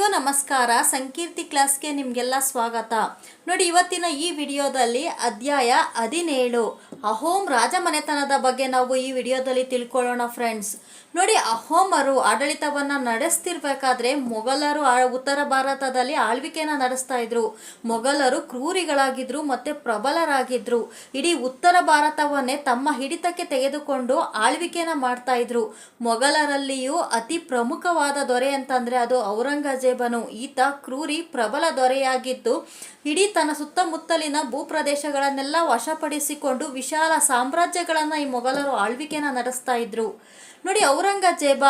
ಎಲ್ಲರಿಗೂ ನಮಸ್ಕಾರ. ಸಂಕೀರ್ತಿ ಕ್ಲಾಸ್ಗೆ ನಿಮಗೆಲ್ಲ ಸ್ವಾಗತ. ನೋಡಿ, ಇವತ್ತಿನ ಈ ವಿಡಿಯೋದಲ್ಲಿ ಅಧ್ಯಾಯ ಹದಿನೇಳು. ಅಹೋಮ್ ರಾಜಮನೆತನದ ಬಗ್ಗೆ ನಾವು ಈ ವಿಡಿಯೋದಲ್ಲಿ ತಿಳ್ಕೊಳ್ಳೋಣ ಫ್ರೆಂಡ್ಸ್ ನೋಡಿ, ಅಹೋಮರು ಆಡಳಿತವನ್ನ ನಡೆಸ್ತಿರ್ಬೇಕಾದ್ರೆ ಮೊಘಲರು ಉತ್ತರ ಭಾರತದಲ್ಲಿ ಆಳ್ವಿಕೆನ ನಡೆಸ್ತಾ ಇದ್ರು. ಮೊಘಲರು ಕ್ರೂರಿಗಳಾಗಿದ್ರು ಮತ್ತೆ ಪ್ರಬಲರಾಗಿದ್ರು. ಇಡೀ ಉತ್ತರ ಭಾರತವನ್ನೇ ತಮ್ಮ ಹಿಡಿತಕ್ಕೆ ತೆಗೆದುಕೊಂಡು ಆಳ್ವಿಕೆನ ಮಾಡ್ತಾ ಇದ್ರು. ಮೊಘಲರಲ್ಲಿಯೂ ಅತಿ ಪ್ರಮುಖವಾದ ದೊರೆ ಅಂತಂದ್ರೆ ಅದು ಔರಂಗಜೇಬನು ಈತ ಕ್ರೂರಿ ಪ್ರಬಲ ದೊರೆಯಾಗಿದ್ದು ಇಡೀ ತನ್ನ ಸುತ್ತಮುತ್ತಲಿನ ಭೂಪ್ರದೇಶಗಳನ್ನೆಲ್ಲ ವಶಪಡಿಸಿಕೊಂಡು ವಿಶಾಲ ಸಾಮ್ರಾಜ್ಯಗಳನ್ನ ಈ ಮೊಘಲರು ಆಳ್ವಿಕೆನ ನಡೆಸ್ತಾ ಇದ್ರು. ನೋಡಿ ಔರಂಗಜೇಬ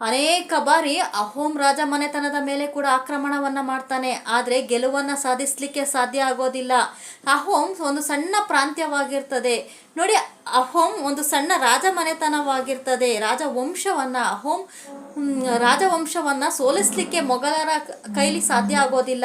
ಅನೇಕ ಬಾರಿ ಅಹೋಮ್ ರಾಜ ಮನೆತನದ ಮೇಲೆ ಕೂಡ ಆಕ್ರಮಣವನ್ನ ಮಾಡ್ತಾನೆ. ಆದರೆ ಗೆಲುವನ್ನ ಸಾಧಿಸ್ಲಿಕ್ಕೆ ಸಾಧ್ಯ ಆಗೋದಿಲ್ಲ. ಅಹೋಮ್ ಒಂದು ಸಣ್ಣ ಪ್ರಾಂತ್ಯವಾಗಿರ್ತದೆ. ನೋಡಿ ಅಹೋಮ್ ಒಂದು ಸಣ್ಣ ರಾಜ ಮನೆತನವಾಗಿರ್ತದೆ. ರಾಜವಂಶವನ್ನ ಅಹೋಮ್ ಮ್, ರಾಜವಂಶವನ್ನ ಸೋಲಿಸ್ಲಿಕ್ಕೆ ಮೊಘಲರ ಕೈಲಿ ಸಾಧ್ಯ ಆಗೋದಿಲ್ಲ.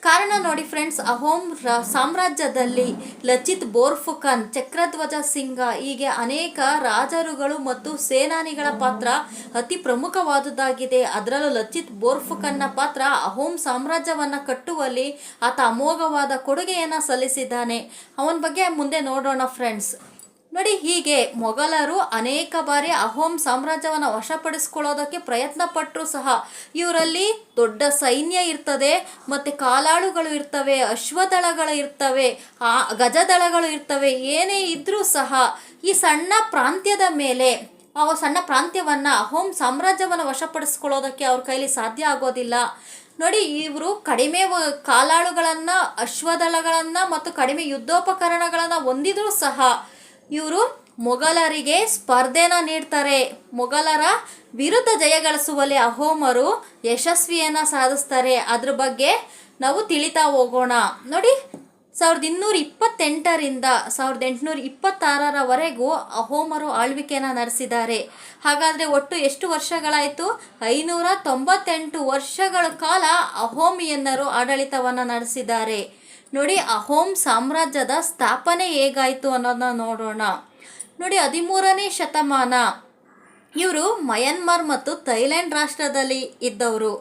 ಕಾರಣ ನೋಡಿ ಫ್ರೆಂಡ್ಸ್ ಅಹೋಮ್ ರ- ಸಾಮ್ರಾಜ್ಯದಲ್ಲಿ ಲಚಿತ್ ಬೋರ್ಫುಕನ್, ಚಕ್ರಧ್ವಜ ಸಿಂಗ ಹೀಗೆ ಅನೇಕ ರಾಜರುಗಳು ಮತ್ತು ಸೇನಾನಿಗಳ ಪಾತ್ರ ಅತಿ ಪ್ರಮುಖವಾದುದಾಗಿದೆ. ಅದರಲ್ಲೂ ಲಚಿತ್ ಬೋರ್ಫುಕನ್ನ ಪಾತ್ರ ಅಹೋಮ್ ಸಾಮ್ರಾಜ್ಯವನ್ನು ಕಟ್ಟುವಲ್ಲಿ ಆತ ಅಮೋಘವಾದ ಕೊಡುಗೆಯನ್ನು ಸಲ್ಲಿಸಿದ್ದಾನೆ. ಅವನ ಬಗ್ಗೆ ಮುಂದೆ ನೋಡೋಣ ಫ್ರೆಂಡ್ಸ್ ನೋಡಿ, ಹೀಗೆ ಮೊಘಲರು ಅನೇಕ ಬಾರಿ ಅಹೋಮ್ ಸಾಮ್ರಾಜ್ಯವನ್ನು ವಶಪಡಿಸ್ಕೊಳ್ಳೋದಕ್ಕೆ ಪ್ರಯತ್ನ ಪಟ್ಟರು ಸಹ ಇವರಲ್ಲಿ ದೊಡ್ಡ ಸೈನ್ಯ ಇರ್ತದೆ, ಮತ್ತು ಕಾಲಾಳುಗಳು ಇರ್ತವೆ, ಅಶ್ವದಳಗಳು ಇರ್ತವೆ, ಆ ಗಜದಳಗಳು ಇರ್ತವೆ, ಏನೇ ಇದ್ದರೂ ಸಹ ಈ ಸಣ್ಣ ಪ್ರಾಂತ್ಯದ ಮೇಲೆ ಆ ಸಣ್ಣ ಪ್ರಾಂತ್ಯವನ್ನ ಅಹೋಮ್ ಸಾಮ್ರಾಜ್ಯವನ್ನು ವಶಪಡಿಸ್ಕೊಳ್ಳೋದಕ್ಕೆ ಅವ್ರ ಕೈಲಿ ಸಾಧ್ಯ ಆಗೋದಿಲ್ಲ. ನೋಡಿ, ಇವರು ಕಡಿಮೆ ಕಾಲಾಳುಗಳನ್ನು, ಅಶ್ವದಳಗಳನ್ನ ಮತ್ತು ಕಡಿಮೆ ಯುದ್ಧೋಪಕರಣಗಳನ್ನು ಹೊಂದಿದ್ರೂ ಸಹ ಇವರು ಮೊಘಲರಿಗೆ ಸ್ಪರ್ಧೆನ ನೀಡ್ತಾರೆ. ಮೊಘಲರ ವಿರುದ್ಧ ಜಯಗಳಿಸುವಲ್ಲಿ ಅಹೋಮರು ಯಶಸ್ವಿಯನ್ನು ಸಾಧಿಸ್ತಾರೆ. ಅದ್ರ ಬಗ್ಗೆ ನಾವು ತಿಳಿತಾ ಹೋಗೋಣ. ನೋಡಿ, ಸಾವಿರದ ಇನ್ನೂರ ಇಪ್ಪತ್ತೆಂಟರಿಂದ ಸಾವಿರದ ಎಂಟುನೂರ ಇಪ್ಪತ್ತಾರರವರೆಗೂ ಅಹೋಮರು ಆಳ್ವಿಕೆಯನ್ನು ನಡೆಸಿದ್ದಾರೆ. ಹಾಗಾದರೆ ಒಟ್ಟು ಎಷ್ಟು ವರ್ಷಗಳಾಯಿತು? ಐನೂರ ತೊಂಬತ್ತೆಂಟು ವರ್ಷಗಳ ಕಾಲ ಅಹೋಮಿಯನ್ನರು ಆಡಳಿತವನ್ನು ನಡೆಸಿದ್ದಾರೆ. ನೋಡಿ, ಅಹೋಮ್ ಸಾಮ್ರಾಜ್ಯದ ಸ್ಥಾಪನೆ ಹೇಗಾಯಿತು ಅನ್ನೋದನ್ನ ನೋಡೋಣ. ನೋಡಿ, ಹದಿಮೂರನೇ ಶತಮಾನ. ಇವರು ಮಯನ್ಮಾರ್ ಮತ್ತು ಥೈಲ್ಯಾಂಡ್ ರಾಷ್ಟ್ರದಲ್ಲಿ ಇದ್ದವರು.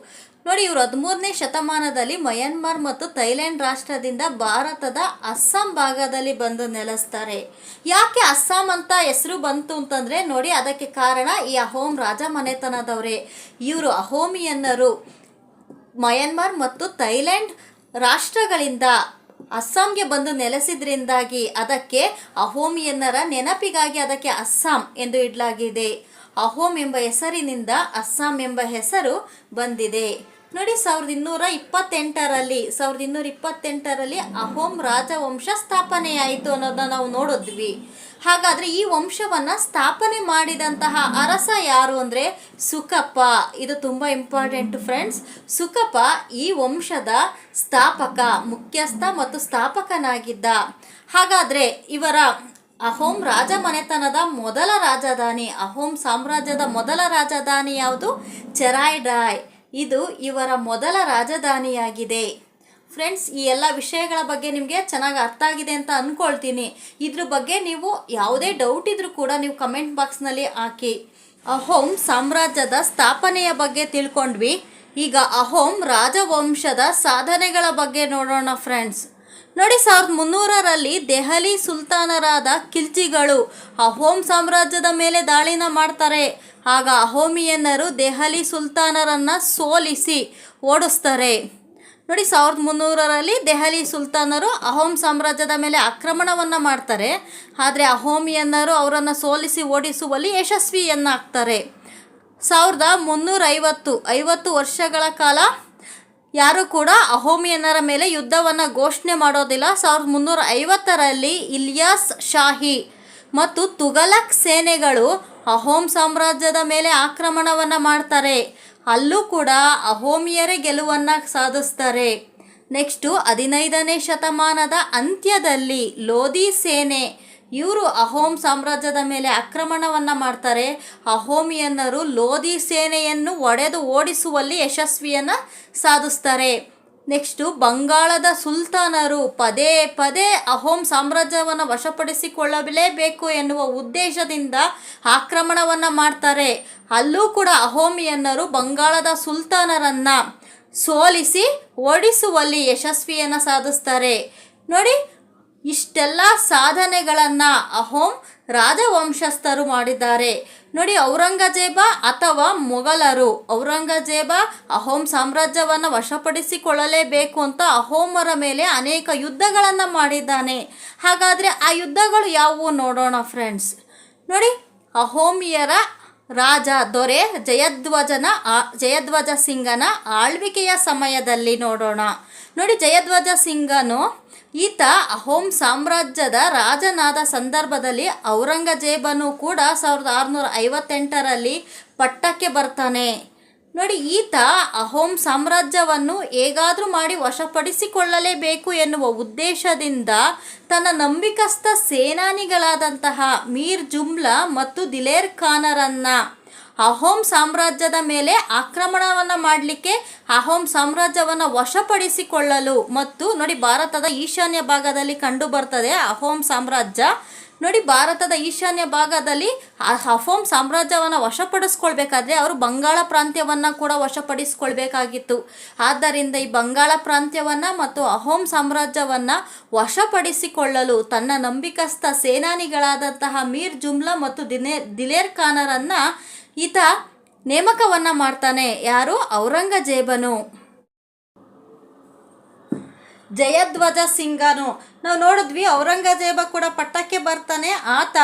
ನೋಡಿ, ಇವರು ಹದಿಮೂರನೇ ಶತಮಾನದಲ್ಲಿ ಮಯನ್ಮಾರ್ ಮತ್ತು ಥೈಲ್ಯಾಂಡ್ ರಾಷ್ಟ್ರದಿಂದ ಭಾರತದ ಅಸ್ಸಾಂ ಭಾಗದಲ್ಲಿ ಬಂದು ನೆಲೆಸ್ತಾರೆ. ಯಾಕೆ ಅಸ್ಸಾಂ ಅಂತ ಹೆಸರು ಬಂತು ಅಂತಂದರೆ, ನೋಡಿ, ಅದಕ್ಕೆ ಕಾರಣ ಈ ಅಹೋಮ್ ರಾಜ ಮನೆತನದವರೇ ಇವರು ಅಹೋಮಿಯನ್ನರು ಮಯನ್ಮಾರ್ ಮತ್ತು ಥೈಲ್ಯಾಂಡ್ ರಾಷ್ಟ್ರಗಳಿಂದ ಅಸ್ಸಾಂಗೆ ಬಂದು ನೆಲೆಸಿದ್ರಿಂದಾಗಿ ಅದಕ್ಕೆ ಅಹೋಮಿಯನ್ನರ ನೆನಪಿಗಾಗಿ ಅದಕ್ಕೆ ಅಸ್ಸಾಂ ಎಂದು ಇಡಲಾಗಿದೆ. ಅಹೋಮ್ ಎಂಬ ಹೆಸರಿನಿಂದ ಅಸ್ಸಾಂ ಎಂಬ ಹೆಸರು ಬಂದಿದೆ. ನೋಡಿ, ಸಾವಿರದ ಇನ್ನೂರ ಇಪ್ಪತ್ತೆಂಟರಲ್ಲಿ, ಸಾವಿರದ ಇನ್ನೂರ ಇಪ್ಪತ್ತೆಂಟರಲ್ಲಿ ಅಹೋಮ್ ರಾಜವಂಶ ಸ್ಥಾಪನೆಯಾಯಿತು ಅನ್ನೋದನ್ನ ನಾವು ನೋಡಿದ್ವಿ. ಹಾಗಾದ್ರೆ ಈ ವಂಶವನ್ನ ಸ್ಥಾಪನೆ ಮಾಡಿದಂತಹ ಅರಸ ಯಾರು ಅಂದ್ರೆ ಸುಕಪ್ಪ. ಇದು ತುಂಬಾ ಇಂಪಾರ್ಟೆಂಟ್ ಫ್ರೆಂಡ್ಸ್ ಸುಕಪ್ಪ ಈ ವಂಶದ ಸ್ಥಾಪಕ, ಮುಖ್ಯಸ್ಥ ಮತ್ತು ಸ್ಥಾಪಕನಾಗಿದ್ದ. ಹಾಗಾದ್ರೆ ಇವರ ಅಹೋಮ್ ರಾಜ ಮನೆತನದ ಮೊದಲ ರಾಜಧಾನಿ, ಅಹೋಮ್ ಸಾಮ್ರಾಜ್ಯದ ಮೊದಲ ರಾಜಧಾನಿ ಯಾವುದು? ಚೆರಾಯ್ಡಾಯ್ ಇದು ಇವರ ಮೊದಲ ರಾಜಧಾನಿಯಾಗಿದೆ. ಫ್ರೆಂಡ್ಸ್, ಈ ಎಲ್ಲ ವಿಷಯಗಳ ಬಗ್ಗೆ ನಿಮಗೆ ಚೆನ್ನಾಗಿ ಅರ್ಥ ಆಗಿದೆ ಅಂತ ಅಂದ್ಕೊಳ್ತೀನಿ ಇದ್ರ ಬಗ್ಗೆ ನೀವು ಯಾವುದೇ ಡೌಟ್ ಇದ್ರೂ ಕೂಡ ನೀವು ಕಮೆಂಟ್ ಬಾಕ್ಸ್ನಲ್ಲಿ ಹಾಕಿ. ಅಹೋಮ್ ಸಾಮ್ರಾಜ್ಯದ ಸ್ಥಾಪನೆಯ ಬಗ್ಗೆ ತಿಳ್ಕೊಂಡ್ವಿ. ಈಗ ಅಹೋಮ್ ರಾಜವಂಶದ ಸಾಧನೆಗಳ ಬಗ್ಗೆ ನೋಡೋಣ ಫ್ರೆಂಡ್ಸ್ ನೋಡಿ, ಸಾವಿರದ ಮುನ್ನೂರರಲ್ಲಿ ದೆಹಲಿ ಸುಲ್ತಾನರಾದ ಖಿಲ್ಜಿಗಳು ಅಹೋಮ್ ಸಾಮ್ರಾಜ್ಯದ ಮೇಲೆ ದಾಳಿನ ಮಾಡ್ತಾರೆ. ಆಗ ಅಹೋಮಿಯನ್ನರು ದೆಹಲಿ ಸುಲ್ತಾನರನ್ನ ಸೋಲಿಸಿ ಓಡಿಸ್ತಾರೆ. ನೋಡಿ, ಸಾವಿರದ ಮುನ್ನೂರರಲ್ಲಿ ದೆಹಲಿ ಸುಲ್ತಾನರು ಅಹೋಮ್ ಸಾಮ್ರಾಜ್ಯದ ಮೇಲೆ ಆಕ್ರಮಣವನ್ನು ಮಾಡ್ತಾರೆ. ಆದರೆ ಅಹೋಮಿಯನ್ನರು ಅವರನ್ನು ಸೋಲಿಸಿ ಓಡಿಸುವಲ್ಲಿ ಯಶಸ್ವಿಯನ್ನಾಗ್ತಾರೆ. ಸಾವಿರದ ಮುನ್ನೂರೈವತ್ತು, ಐವತ್ತು ವರ್ಷಗಳ ಕಾಲ ಯಾರು ಕೂಡ ಅಹೋಮಿಯನ್ನರ ಮೇಲೆ ಯುದ್ಧವನ್ನು ಘೋಷಣೆ ಮಾಡೋದಿಲ್ಲ. ಸಾವಿರದ ಮುನ್ನೂರ ಐವತ್ತರಲ್ಲಿ ಇಲಿಯಾಸ್ ಶಾಹಿ ಮತ್ತು ತುಗಲಕ್ ಸೇನೆಗಳು ಅಹೋಮ್ ಸಾಮ್ರಾಜ್ಯದ ಮೇಲೆ ಆಕ್ರಮಣವನ್ನು ಮಾಡ್ತಾರೆ. ಅಲ್ಲೂ ಕೂಡ ಅಹೋಮಿಯರೇ ಗೆಲುವನ್ನು ಸಾಧಿಸ್ತಾರೆ. ನೆಕ್ಸ್ಟು ಹದಿನೈದನೇ ಶತಮಾನದ ಅಂತ್ಯದಲ್ಲಿ ಲೋಧಿ ಸೇನೆ ಇವರು ಅಹೋಮ್ ಸಾಮ್ರಾಜ್ಯದ ಮೇಲೆ ಆಕ್ರಮಣವನ್ನು ಮಾಡ್ತಾರೆ. ಅಹೋಮಿಯನ್ನರು ಲೋಧಿ ಸೇನೆಯನ್ನು ಒಡೆದು ಓಡಿಸುವಲ್ಲಿ ಯಶಸ್ವಿಯನ್ನು ಸಾಧಿಸ್ತಾರೆ. ನೆಕ್ಸ್ಟು, ಬಂಗಾಳದ ಸುಲ್ತಾನರು ಪದೇ ಪದೇ ಅಹೋಮ್ ಸಾಮ್ರಾಜ್ಯವನ್ನು ವಶಪಡಿಸಿಕೊಳ್ಳಲೇಬೇಕು ಎನ್ನುವ ಉದ್ದೇಶದಿಂದ ಆಕ್ರಮಣವನ್ನು ಮಾಡ್ತಾರೆ. ಅಲ್ಲೂ ಕೂಡ ಅಹೋಮಿಯನ್ನರು ಬಂಗಾಳದ ಸುಲ್ತಾನರನ್ನು ಸೋಲಿಸಿ ಓಡಿಸುವಲ್ಲಿ ಯಶಸ್ವಿಯನ್ನು ಸಾಧಿಸ್ತಾರೆ. ನೋಡಿ ಇಷ್ಟೆಲ್ಲ ಸಾಧನೆಗಳನ್ನು ಅಹೋಂ ರಾಜವಂಶಸ್ಥರು ಮಾಡಿದ್ದಾರೆ. ನೋಡಿ, ಔರಂಗಜೇಬ ಅಥವಾ ಮೊಘಲರು ಔರಂಗಜೇಬ ಅಹೋಮ್ ಸಾಮ್ರಾಜ್ಯವನ್ನು ವಶಪಡಿಸಿಕೊಳ್ಳಲೇಬೇಕು ಅಂತ ಅಹೋಮರ ಮೇಲೆ ಅನೇಕ ಯುದ್ಧಗಳನ್ನು ಮಾಡಿದ್ದಾನೆ. ಹಾಗಾದರೆ ಆ ಯುದ್ಧಗಳು ಯಾವುವು ನೋಡೋಣ ಫ್ರೆಂಡ್ಸ್ ನೋಡಿ, ಅಹೋಮಿಯರ ರಾಜ ದೊರೆ ಜಯಧ್ವಜನ, ಆ- ಜಯಧ್ವಜ ಸಿಂಗನ ಆಳ್ವಿಕೆಯ ಸಮಯದಲ್ಲಿ ನೋಡೋಣ. ನೋಡಿ, ಜಯಧ್ವಜ ಸಿಂಗನು ಈತ ಅಹೋಮ್ ಸಾಮ್ರಾಜ್ಯದ ರಾಜನಾದ ಸಂದರ್ಭದಲ್ಲಿ ಔರಂಗಜೇಬನು ಕೂಡ ಸಾವಿರದ ಆರುನೂರ ಐವತ್ತೆಂಟರಲ್ಲಿ ಪಟ್ಟಕ್ಕೆ ಬರ್ತಾನೆ. ನೋಡಿ, ಈತ ಅಹೋಮ್ ಸಾಮ್ರಾಜ್ಯವನ್ನು ಹೇಗಾದರೂ ಮಾಡಿ ವಶಪಡಿಸಿಕೊಳ್ಳಲೇಬೇಕು ಎನ್ನುವ ಉದ್ದೇಶದಿಂದ ತನ್ನ ನಂಬಿಕಸ್ಥ ಸೇನಾನಿಗಳಾದಂತಹ ಮೀರ್ ಜುಮ್ಲಾ ಮತ್ತು ದಿಲೇರ್ ಖಾನರನ್ನ ಅಹೋಮ್ ಸಾಮ್ರಾಜ್ಯದ ಮೇಲೆ ಆಕ್ರಮಣವನ್ನು ಮಾಡಲಿಕ್ಕೆ ಅಹೋಮ್ ಸಾಮ್ರಾಜ್ಯವನ್ನು ವಶಪಡಿಸಿಕೊಳ್ಳಲು. ಮತ್ತು ನೋಡಿ, ಭಾರತದ ಈಶಾನ್ಯ ಭಾಗದಲ್ಲಿ ಕಂಡು ಬರ್ತದೆ ಅಹೋಮ್ ಸಾಮ್ರಾಜ್ಯ. ನೋಡಿ, ಭಾರತದ ಈಶಾನ್ಯ ಭಾಗದಲ್ಲಿ ಅಹೋಂ ಅಹೋಮ್ ಸಾಮ್ರಾಜ್ಯವನ್ನು ವಶಪಡಿಸ್ಕೊಳ್ಬೇಕಾದ್ರೆ ಅವರು ಬಂಗಾಳ ಪ್ರಾಂತ್ಯವನ್ನು ಕೂಡ ವಶಪಡಿಸ್ಕೊಳ್ಬೇಕಾಗಿತ್ತು. ಆದ್ದರಿಂದ ಈ ಬಂಗಾಳ ಪ್ರಾಂತ್ಯವನ್ನು ಮತ್ತು ಅಹೋಮ್ ಸಾಮ್ರಾಜ್ಯವನ್ನು ವಶಪಡಿಸಿಕೊಳ್ಳಲು ತನ್ನ ನಂಬಿಕಸ್ಥ ಸೇನಾನಿಗಳಾದಂತಹ ಮೀರ್ ಜುಮ್ಲಾ ಮತ್ತು ದಿನೇ ದಿಲೇರ್ ಖಾನರನ್ನು ಈತ ನೇಮಕವನ್ನು ಮಾಡ್ತಾನೆ. ಯಾರು? ಔರಂಗಜೇಬನು. ಜಯಧ್ವಜ ಸಿಂಗನು. ನಾವು ನೋಡಿದ್ವಿ ಔರಂಗಜೇಬ ಕೂಡ ಪಟ್ಟಕ್ಕೆ ಬರ್ತಾನೆ. ಆತ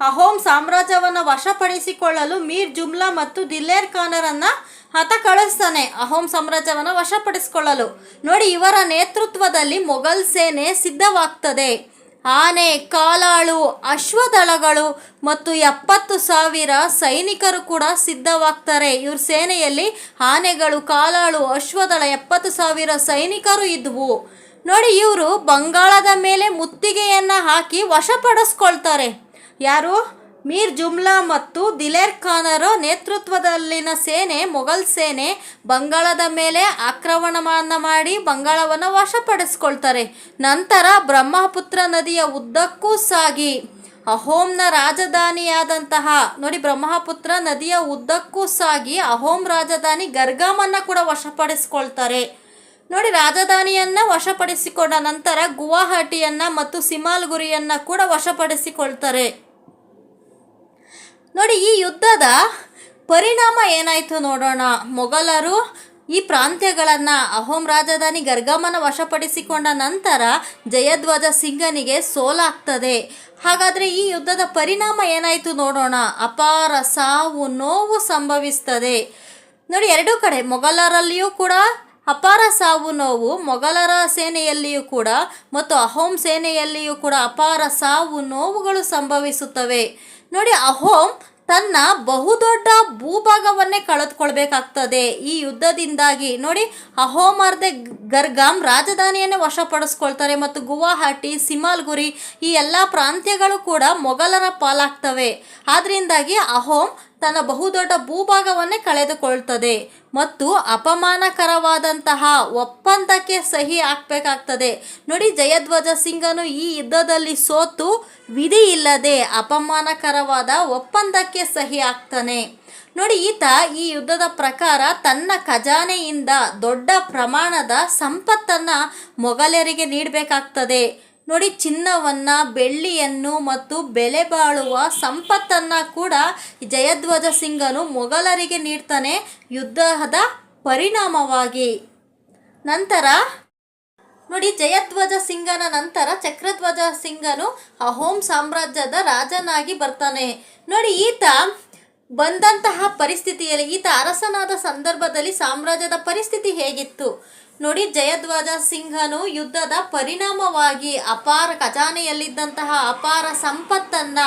ಅಹೋಮ್ ಸಾಮ್ರಾಜ್ಯವನ್ನು ವಶಪಡಿಸಿಕೊಳ್ಳಲು ಮೀರ್ ಜುಮ್ಲಾ ಮತ್ತು ದಿಲ್ಲೇರ್ ಖಾನರನ್ನ ಆತ ಕಳಿಸ್ತಾನೆ. ಅಹೋಮ್ ಸಾಮ್ರಾಜ್ಯವನ್ನು ವಶಪಡಿಸಿಕೊಳ್ಳಲು. ನೋಡಿ ಇವರ ನೇತೃತ್ವದಲ್ಲಿ ಮೊಘಲ್ ಸೇನೆ ಸಿದ್ಧವಾಗ್ತದೆ. ಆನೆ, ಕಾಲಾಳು, ಅಶ್ವದಳಗಳು ಮತ್ತು ಎಪ್ಪತ್ತು ಸಾವಿರ ಸೈನಿಕರು ಕೂಡ ಸಿದ್ಧವಾಗ್ತಾರೆ. ಇವ್ರ ಸೇನೆಯಲ್ಲಿ ಆನೆಗಳು, ಕಾಲಾಳು, ಅಶ್ವದಳ ಎಪ್ಪತ್ತು ಸಾವಿರ ಸೈನಿಕರು ಇದ್ವು. ನೋಡಿ, ಇವರು ಬಂಗಾಳದ ಮೇಲೆ ಮುತ್ತಿಗೆಯನ್ನು ಹಾಕಿ ವಶಪಡಿಸ್ಕೊಳ್ತಾರೆ. ಯಾರು? ಮೀರ್ ಜುಮ್ಲಾ ಮತ್ತು ದಿಲೇರ್ ಖಾನರ ನೇತೃತ್ವದಲ್ಲಿನ ಸೇನೆ ಮೊಘಲ್ ಸೇನೆ ಬಂಗಾಳದ ಮೇಲೆ ಆಕ್ರಮಣವನ್ನು ಮಾಡಿ ಬಂಗಾಳವನ್ನು ವಶಪಡಿಸ್ಕೊಳ್ತಾರೆ. ನಂತರ ಬ್ರಹ್ಮಪುತ್ರ ನದಿಯ ಉದ್ದಕ್ಕೂ ಸಾಗಿ. ಅಹೋಮ್ನ ರಾಜಧಾನಿಯಾದಂತಹ, ನೋಡಿ ಬ್ರಹ್ಮಪುತ್ರ ನದಿಯ ಉದ್ದಕ್ಕೂ ಸಾಗಿ ಅಹೋಮ್ ರಾಜಧಾನಿ ಗರ್ಗಾಮನ್ನ ಕೂಡ ವಶಪಡಿಸ್ಕೊಳ್ತಾರೆ. ನೋಡಿ ರಾಜಧಾನಿಯನ್ನ ವಶಪಡಿಸಿಕೊಂಡ ನಂತರ ಗುವಾಹಟಿಯನ್ನ ಮತ್ತು ಸಿಮಾಲ್ಗುರಿಯನ್ನ ಕೂಡ ವಶಪಡಿಸಿಕೊಳ್ತಾರೆ. ನೋಡಿ, ಈ ಯುದ್ಧದ ಪರಿಣಾಮ ಏನಾಯಿತು ನೋಡೋಣ. ಮೊಘಲರು ಈ ಪ್ರಾಂತ್ಯಗಳನ್ನು ಅಹೋಮ್ ರಾಜಧಾನಿ ಗರ್ಗಮನ ವಶಪಡಿಸಿಕೊಂಡ ನಂತರ ಜಯಧ್ವಜ ಸಿಂಗನಿಗೆ ಸೋಲಾಗ್ತದೆ. ಹಾಗಾದರೆ ಈ ಯುದ್ಧದ ಪರಿಣಾಮ ಏನಾಯಿತು ನೋಡೋಣ. ಅಪಾರ ಸಾವು, ನೋವು ಸಂಭವಿಸ್ತದೆ. ನೋಡಿ, ಎರಡೂ ಕಡೆ ಮೊಘಲರಲ್ಲಿಯೂ ಕೂಡ ಅಪಾರ ಸಾವು, ನೋವು, ಮೊಘಲರ ಸೇನೆಯಲ್ಲಿಯೂ ಕೂಡ ಮತ್ತು ಅಹೋಮ್ ಸೇನೆಯಲ್ಲಿಯೂ ಕೂಡ ಅಪಾರ ಸಾವು, ನೋವುಗಳು ಸಂಭವಿಸುತ್ತವೆ. ನೋಡಿ ಅಹೋಮ್ ತನ್ನ ಬಹುದೊಡ್ಡ ಭೂಭಾಗವನ್ನೇ ಕಳೆದುಕೊಳ್ಬೇಕಾಗ್ತದೆ. ಈ ಯುದ್ಧದಿಂದಾಗಿ ನೋಡಿ, ಅಹೋಮರ್ದೆ ಗರ್ಗಾಮ್ ರಾಜಧಾನಿಯನ್ನೇ ವಶಪಡಿಸ್ಕೊಳ್ತಾರೆ ಮತ್ತು ಗುವಾಹಟಿ, ಸಿಮಾಲ್ಗುರಿ ಈ ಎಲ್ಲ ಪ್ರಾಂತ್ಯಗಳು ಕೂಡ ಮೊಘಲರ ಪಾಲಾಗ್ತವೆ. ಆದ್ರಿಂದಾಗಿ ಅಹೋಮ್ ತನ್ನ ಬಹುದೊಡ್ಡ ಭೂಭಾಗವನ್ನೇ ಕಳೆದುಕೊಳ್ತದೆ ಮತ್ತು ಅಪಮಾನಕರವಾದಂತಹ ಒಪ್ಪಂದಕ್ಕೆ ಸಹಿ ಹಾಕಬೇಕಾಗ್ತದೆ. ನೋಡಿ, ಜಯಧ್ವಜ ಸಿಂಗನು ಈ ಯುದ್ಧದಲ್ಲಿ ಸೋತು ವಿಧಿ ಇಲ್ಲದೆ ಅಪಮಾನಕರವಾದ ಒಪ್ಪಂದಕ್ಕೆ ಸಹಿ ಹಾಕ್ತಾನೆ. ನೋಡಿ, ಈತ ಈ ಯುದ್ಧದ ಪ್ರಕಾರ ತನ್ನ ಖಜಾನೆಯಿಂದ ದೊಡ್ಡ ಪ್ರಮಾಣದ ಸಂಪತ್ತನ್ನು ಮೊಘಲರಿಗೆ ನೀಡಬೇಕಾಗ್ತದೆ. ನೋಡಿ, ಚಿನ್ನವನ್ನು, ಬೆಳ್ಳಿಯನ್ನು ಮತ್ತು ಬೆಲೆ ಬಾಳುವ ಸಂಪತ್ತನ್ನು ಕೂಡ ಜಯಧ್ವಜ ಸಿಂಗನು ಮೊಘಲರಿಗೆ ನೀಡ್ತಾನೆ, ಯುದ್ಧದ ಪರಿಣಾಮವಾಗಿ. ನಂತರ, ನೋಡಿ, ಜಯಧ್ವಜ ಸಿಂಗನ ನಂತರ ಚಕ್ರಧ್ವಜ ಸಿಂಗನು ಅಹೋಮ್ ಸಾಮ್ರಾಜ್ಯದ ರಾಜನಾಗಿ ಬರ್ತಾನೆ. ನೋಡಿ, ಈತ ಬಂದಂತಹ ಪರಿಸ್ಥಿತಿಯಲ್ಲಿ, ಈತ ಅರಸನಾದ ಸಂದರ್ಭದಲ್ಲಿ ಸಾಮ್ರಾಜ್ಯದ ಪರಿಸ್ಥಿತಿ ಹೇಗಿತ್ತು? ನೋಡಿ, ಜಯಧ್ವಜ ಸಿಂಹನು ಯುದ್ಧದ ಪರಿಣಾಮವಾಗಿ ಅಪಾರ ಖಜಾನೆಯಲ್ಲಿದ್ದಂತಹ ಅಪಾರ ಸಂಪತ್ತನ್ನ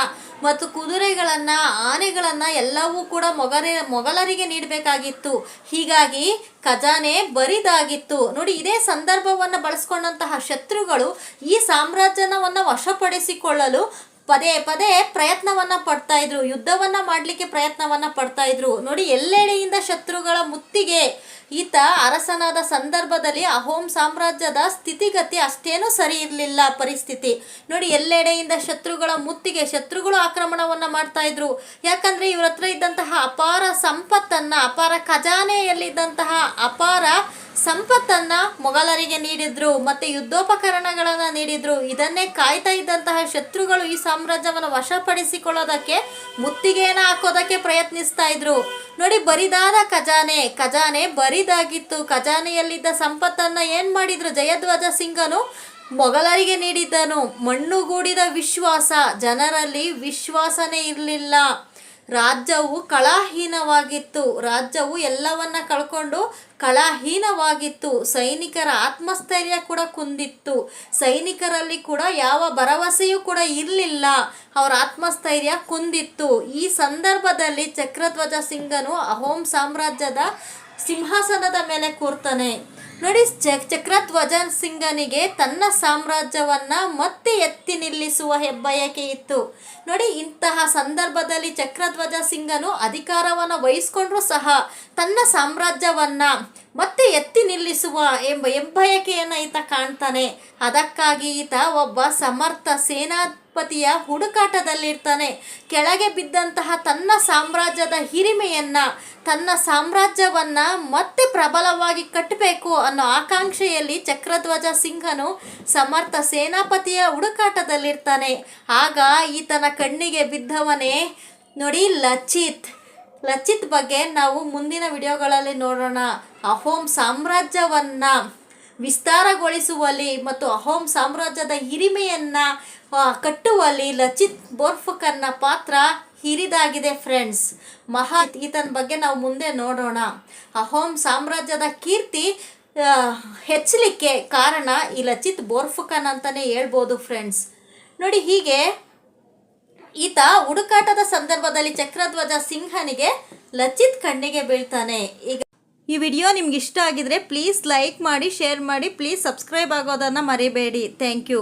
ಮತ್ತು ಕುದುರೆಗಳನ್ನು, ಆನೆಗಳನ್ನು ಎಲ್ಲವೂ ಕೂಡ ಮೊಗರೆ, ಮೊಘಲರಿಗೆ ನೀಡಬೇಕಾಗಿತ್ತು. ಹೀಗಾಗಿ ಖಜಾನೆ ಬರಿದಾಗಿತ್ತು. ನೋಡಿ, ಇದೇ ಸಂದರ್ಭವನ್ನು ಬಳಸ್ಕೊಂಡಂತಹ ಶತ್ರುಗಳು ಈ ಸಾಮ್ರಾಜ್ಯನವನ್ನು ವಶಪಡಿಸಿಕೊಳ್ಳಲು ಪದೇ ಪದೇ ಪ್ರಯತ್ನವನ್ನ ಪಡ್ತಾ ಇದ್ರು. ಯುದ್ಧವನ್ನ ಮಾಡಲಿಕ್ಕೆ ಪ್ರಯತ್ನವನ್ನ ಪಡ್ತಾ ಇದ್ರು. ನೋಡಿ, ಎಲ್ಲೆಡೆಯಿಂದ ಶತ್ರುಗಳ ಮುತ್ತಿಗೆ ಈತ ಅರಸನಾದ ಸಂದರ್ಭದಲ್ಲಿ ಅಹೋಮ್ ಸಾಮ್ರಾಜ್ಯದ ಸ್ಥಿತಿಗತಿ ಅಷ್ಟೇನೂ ಸರಿ ಇರಲಿಲ್ಲ ಪರಿಸ್ಥಿತಿ. ನೋಡಿ, ಎಲ್ಲೆಡೆಯಿಂದ ಶತ್ರುಗಳ ಮುತ್ತಿಗೆ ಶತ್ರುಗಳು ಆಕ್ರಮಣವನ್ನು ಮಾಡ್ತಾ ಇದ್ರು. ಯಾಕಂದ್ರೆ ಇವ್ರ ಹತ್ರ ಇದ್ದಂತಹ ಅಪಾರ ಸಂಪತ್ತನ್ನ, ಅಪಾರ ಖಜಾನೆಯಲ್ಲಿದ್ದಂತಹ ಅಪಾರ ಸಂಪತ್ತನ್ನ ಮೊಘಲರಿಗೆ ನೀಡಿದ್ರು, ಮತ್ತೆ ಯುದ್ಧೋಪಕರಣಗಳನ್ನ ನೀಡಿದ್ರು. ಇದನ್ನೇ ಕಾಯ್ತಾ ಇದ್ದಂತಹ ಶತ್ರುಗಳು ಈ ಸಾಮ್ರಾಜ್ಯವನ್ನು ವಶಪಡಿಸಿಕೊಳ್ಳೋದಕ್ಕೆ, ಮುತ್ತಿಗೆಯನ್ನ ಹಾಕೋದಕ್ಕೆ ಪ್ರಯತ್ನಿಸ್ತಾ ಇದ್ರು. ನೋಡಿ, ಬರಿದಾದ ಖಜಾನೆ ಖಜಾನೆ ಬರಿದಾಗಿತ್ತು ಖಜಾನೆಯಲ್ಲಿದ್ದ ಸಂಪತ್ತನ್ನು ಏನು ಮಾಡಿದ್ರು? ಜಯಧ್ವಜ ಸಿಂಗನು ಮೊಘಲರಿಗೆ ನೀಡಿದ್ದನು. ಮಣ್ಣುಗೂಡಿದ ವಿಶ್ವಾಸ. ಜನರಲ್ಲಿ ವಿಶ್ವಾಸನೇ ಇರಲಿಲ್ಲ. ರಾಜ್ಯವು ಕಳಾಹೀನವಾಗಿತ್ತು. ರಾಜ್ಯವು ಎಲ್ಲವನ್ನ ಕಳ್ಕೊಂಡು ಕಳಾಹೀನವಾಗಿತ್ತು. ಸೈನಿಕರ ಆತ್ಮಸ್ಥೈರ್ಯ ಕೂಡ ಕುಂದಿತ್ತು. ಸೈನಿಕರಲ್ಲಿ ಕೂಡ ಯಾವ ಭರವಸೆಯೂ ಕೂಡ ಇರಲಿಲ್ಲ. ಅವರ ಆತ್ಮಸ್ಥೈರ್ಯ ಕುಂದಿತ್ತು. ಈ ಸಂದರ್ಭದಲ್ಲಿ ಚಕ್ರಧ್ವಜ ಸಿಂಗನು ಅಹೋಂ ಸಾಮ್ರಾಜ್ಯದ ಸಿಂಹಾಸನದ ಮೇಲೆ ಕೂರ್ತಾನೆ. ನೋಡಿ, ಚಕ್ ಚಕ್ರಧ್ವಜ ಸಿಂಗನಿಗೆ ತನ್ನ ಸಾಮ್ರಾಜ್ಯವನ್ನ ಮತ್ತೆ ಎತ್ತಿ ನಿಲ್ಲಿಸುವ ಹೆಬ್ಬಯಕೆ ಇತ್ತು. ನೋಡಿ, ಇಂತಹ ಸಂದರ್ಭದಲ್ಲಿ ಚಕ್ರಧ್ವಜ ಸಿಂಗನು ಅಧಿಕಾರವನ್ನು ವಹಿಸ್ಕೊಂಡ್ರೂ ಸಹ ತನ್ನ ಸಾಮ್ರಾಜ್ಯವನ್ನ ಮತ್ತೆ ಎತ್ತಿ ನಿಲ್ಲಿಸುವ ಎಂಬ ಹೆಬ್ಬಯಕೆಯನ್ನು ಈತ ಕಾಣ್ತಾನೆ. ಅದಕ್ಕಾಗಿ ಈತ ಒಬ್ಬ ಸಮರ್ಥ ಸೇನಾಪತಿಯ ಹುಡುಕಾಟದಲ್ಲಿರ್ತಾನೆ. ಕೆಳಗೆ ಬಿದ್ದಂತಹ ತನ್ನ ಸಾಮ್ರಾಜ್ಯದ ಹಿರಿಮೆಯನ್ನ, ತನ್ನ ಸಾಮ್ರಾಜ್ಯವನ್ನ ಮತ್ತೆ ಪ್ರಬಲವಾಗಿ ಕಟ್ಟಬೇಕು ಅನ್ನೋ ಆಕಾಂಕ್ಷೆಯಲ್ಲಿ ಚಕ್ರಧ್ವಜ ಸಿಂಹನು ಸಮರ್ಥ ಸೇನಾಪತಿಯ ಹುಡುಕಾಟದಲ್ಲಿರ್ತಾನೆ. ಆಗ ಈತನ ಕಣ್ಣಿಗೆ ಬಿದ್ದವನೇ, ನೋಡಿ ಲಚಿತ್ ಲಚಿತ್ ಬಗ್ಗೆ ನಾವು ಮುಂದಿನ ವಿಡಿಯೋಗಳಲ್ಲಿ ನೋಡೋಣ. ಅಹೋಂ ಸಾಮ್ರಾಜ್ಯವನ್ನ ವಿಸ್ತಾರಗೊಳಿಸುವಲ್ಲಿ ಮತ್ತು ಅಹೋಂ ಸಾಮ್ರಾಜ್ಯದ ಹಿರಿಮೆಯನ್ನ ಕಟ್ಟುವಲ್ಲಿ ಲಚಿತ್ ಬೋರ್ಫುಕನ್ನ ಪಾತ್ರ ಹಿರಿದಾಗಿದೆ ಫ್ರೆಂಡ್ಸ್. ಮಹಾ ಈತನ ಬಗ್ಗೆ ನಾವು ಮುಂದೆ ನೋಡೋಣ. ಅಹೋಂ ಸಾಮ್ರಾಜ್ಯದ ಕೀರ್ತಿ ಹೆಚ್ಚಲಿಕ್ಕೆ ಕಾರಣ ಈ ಲಚಿತ್ ಬೋರ್ಫುಕನ್ ಅಂತಾನೆ ಹೇಳ್ಬೋದು ಫ್ರೆಂಡ್ಸ್. ನೋಡಿ ಹೀಗೆ, ಈತ ಹುಡುಕಾಟದ ಸಂದರ್ಭದಲ್ಲಿ ಚಕ್ರಧ್ವಜ ಸಿಂಹನಿಗೆ ಲಚಿತ್ ಕಣ್ಣಿಗೆ ಬೀಳ್ತಾನೆ. ಈಗ ಈ ವಿಡಿಯೋ ನಿಮ್ಗೆ ಇಷ್ಟ ಆಗಿದ್ರೆ ಪ್ಲೀಸ್ ಲೈಕ್ ಮಾಡಿ ಶೇರ್ ಮಾಡಿ ಪ್ಲೀಸ್ ಸಬ್ಸ್ಕ್ರೈಬ್ ಆಗೋದನ್ನು ಮರಿಬೇಡಿ. Thank you